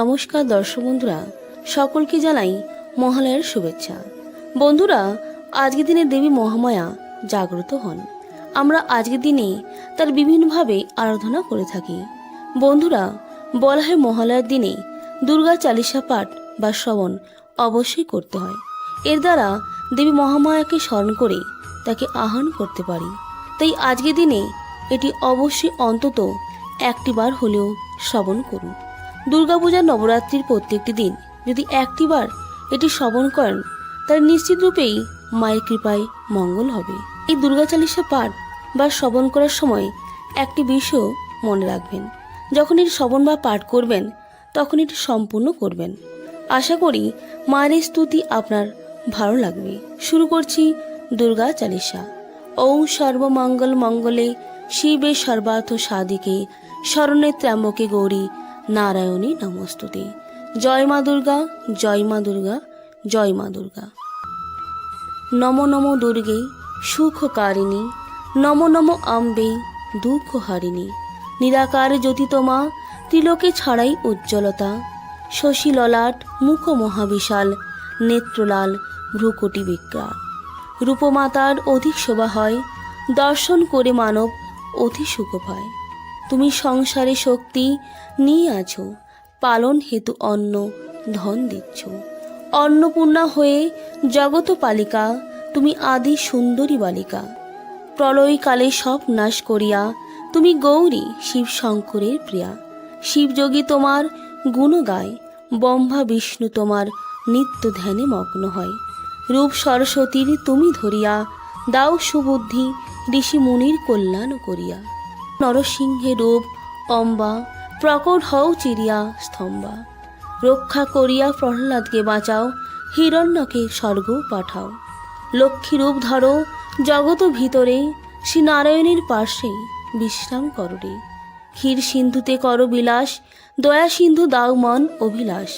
নমস্কার দর্শক বন্ধুরা, সকলকে জানাই মহালয়ার শুভেচ্ছা। বন্ধুরা আজকের দিনে দেবী মহামায়া জাগ্রত হন। আমরা আজকের দিনে তার বিভিন্নভাবে আরাধনা করে থাকি। বন্ধুরা, বলা হয় মহালয়ার দিনে দুর্গা চালিসা পাঠ বা শ্রবণ অবশ্যই করতে হয়। এর দ্বারা দেবী মহামায়াকে স্মরণ করে তাকে আহ্বান করতে পারি। তাই আজকের দিনে এটি অবশ্যই অন্তত একটিবার হলেও শ্রবণ করুন। দুর্গাপূজার নবরাত্রির প্রত্যেকটি দিন যদি একটিবার এটি শ্রবণ করেন, তার নিশ্চিত রূপেই মায়ের কৃপায় মঙ্গল হবে। এই দুর্গা চালিশা পাঠ বা শ্রবণ করার সময় একটি বিষয় মনে রাখবেন। যখন এটি শ্রবণ বা পাঠ করবেন, তখন এটি সম্পূর্ণ করবেন। আশা করি মায়ের স্তুতি আপনার ভালো লাগবে। শুরু করছি দুর্গা চালিশা। ওম সর্বমঙ্গল মঙ্গলে শিবে সর্বার্থ সাদিকে শরণে ত্র্যম্বকে গৌরী নারায়ণী নমস্তুতে। জয় মা দুর্গা, জয় মা দুর্গা, জয় মা দুর্গা। নম নম দুর্গে সুখকারিণী, নম নম আম্বে দুঃখহারিণী। নিরাকার জ্যোতি তোমা ত্রিলোকে ছাড়াই উজ্জ্বলতা। শশী ললাট মুখ মহাবিশাল নেত্রলাল ভ্রুকুটি বিক্রাল রূপমাতার অধিক শোভা হয়, দর্শন করে মানব অতি সুখ পায়। তুমি সংসারে শক্তি নিয়ে আছো, পালন হেতু অন্ন, ধন দিচ্ছ। অন্নপূর্ণা হয়ে জগত পালিকা, তুমি আদি সুন্দরী বালিকা। প্রলয়কালে সব নাশ করিয়া, তুমি গৌরী শিব শঙ্করের প্রিয়া। শিবযোগী তোমার গুণ গায়, ব্রহ্মা বিষ্ণু তোমার নিত্য ধ্যানে মগ্ন হয়। রূপ সরস্বতীর তুমি ধরিয়া, দাও সুবুদ্ধি ঋষি মুনির কল্যাণ করিয়া। নরসিংহে রূপ, অম্বা, প্রকট হও চিরিয়া স্তম্ভা রক্ষা করিয়া প্রহ্লাদকে বাঁচাও, হিরণ্যকে স্বর্গ পাঠাও। লক্ষ্মী রূপ ধরো জগত ভিতরে, শ্রী নারায়ণের পাশে বিশ্রাম কররে ক্ষীর সিন্ধুতে করো বিলাস, দয়া সিন্ধু দাও মন অভিলাষ।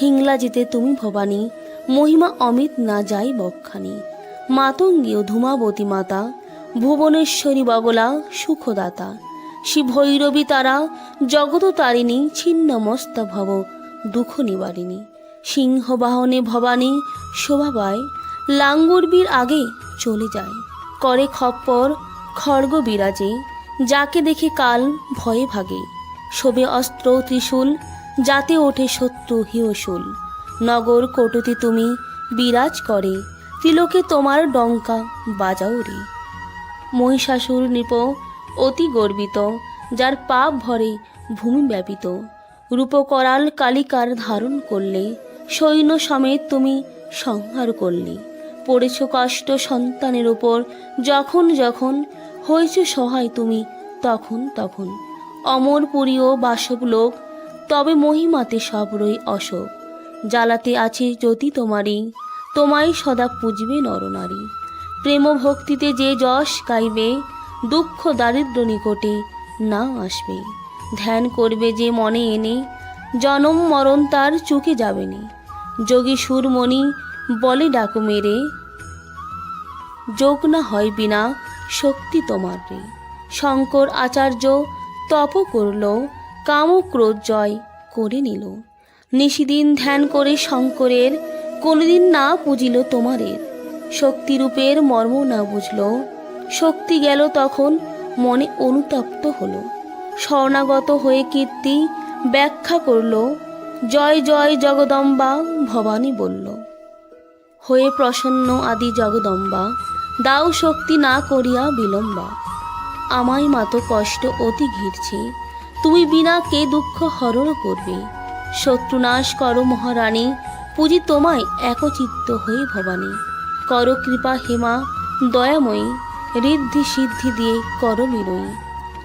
হিংলা যেতে তুমি ভবানী, মহিমা অমিত না যাই বক্ষানি মাতঙ্গীয় ধূমাবতী মাতা, ভুবনেশ্বরী বগলা সুখদাতা। শিব ভৈরবী তারা জগত তারিণী ছিন্ন মস্তা ভব দুঃখ নিবারিণী সিংহ বাহনে ভবানী শোভা পায়, লাঙ্গুরবীর আগে চলে যায়। করে খপ্পর, খড়গ বিরাজে, যাকে দেখে কাল ভয়ে ভাগে। শোভে অস্ত্র, ত্রিশূল, যাতে ওঠে শত্রু হিয়সুল। নগর কটুতে তুমি বিরাজ করে, ত্রিলোকে তোমার ডঙ্কা বাজাও রে। মহিষাসুর নৃপ অতি গর্বিত, যার পাপ ভরে ভূমি ব্যাপিত। রূপকরাল কালিকার ধারণ করলে, সৈন্য সমেত তুমি সংহার করলে। পড়েছ কষ্ট সন্তানের ওপর, যখন যখন হয়েছ সহায় তুমি, তখন তখন। অমরপুরীয় বাসব লোক, তবে মহিমাতে সব রই অশোক। জ্বালাতে আছে যদি তোমারই, তোমায় সদা পুজবে নরনারী প্রেম ভক্তিতে যে যশ গাইবে দুঃখ দারিদ্র নিকটে না আসবে। ধ্যান করবে যে মনে এনে, জনম মরণ তার চুকে যাবে নি। যোগী সুরমণি বলে ডাক মেরে, যোগ না হয় বিনা শক্তি তোমার রে। শঙ্কর আচার্য তপ করল কাম ক্রোধ জয় করে নিল। নিশিদিন ধ্যান করে শঙ্করের, কোনোদিন না পুজিল তোমারের। শক্তিরূপের মর্ম না বুঝল শক্তি গেল তখন, মনে অনুতপ্ত হলো। স্বর্ণাগত হয়ে কীর্তি ব্যাখ্যা করল, জয় জয় জগদম্বা ভবানী বলল। হয়ে প্রসন্ন আদি জগদম্বা, দাও শক্তি না করিয়া বিলম্বা। আমায় মাতো কষ্ট অতি ঘিরছে, তুমি বিনা কে দুঃখ হরণ করবে? শত্রুনাশ করো মহারানী, পুজি তোমায় একচিত্ত হয়ে ভবানী। করো কৃপা হেমা, দয়াময়ী ঋদ্ধি সিদ্ধি দিয়ে করো বিনয়ী।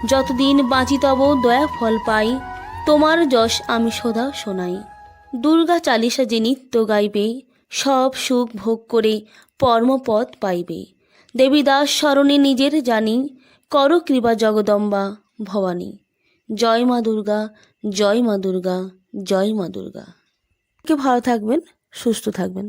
যতদিন বাঁচি তব দয়া ফল পাই, তোমার যশ আমি সদা শোনাই। দুর্গা চালিসা যে নিত্য গাইবে, সব সুখ ভোগ করে পরমপদ পাইবে। দেবীদাস স্মরণে নিজের জানি, কর কৃপা জগদম্বা ভবানী। জয় মা দুর্গা, জয় মা দুর্গা, জয় মা দুর্গা। কে ভালো থাকবেন, সুস্থ থাকবেন।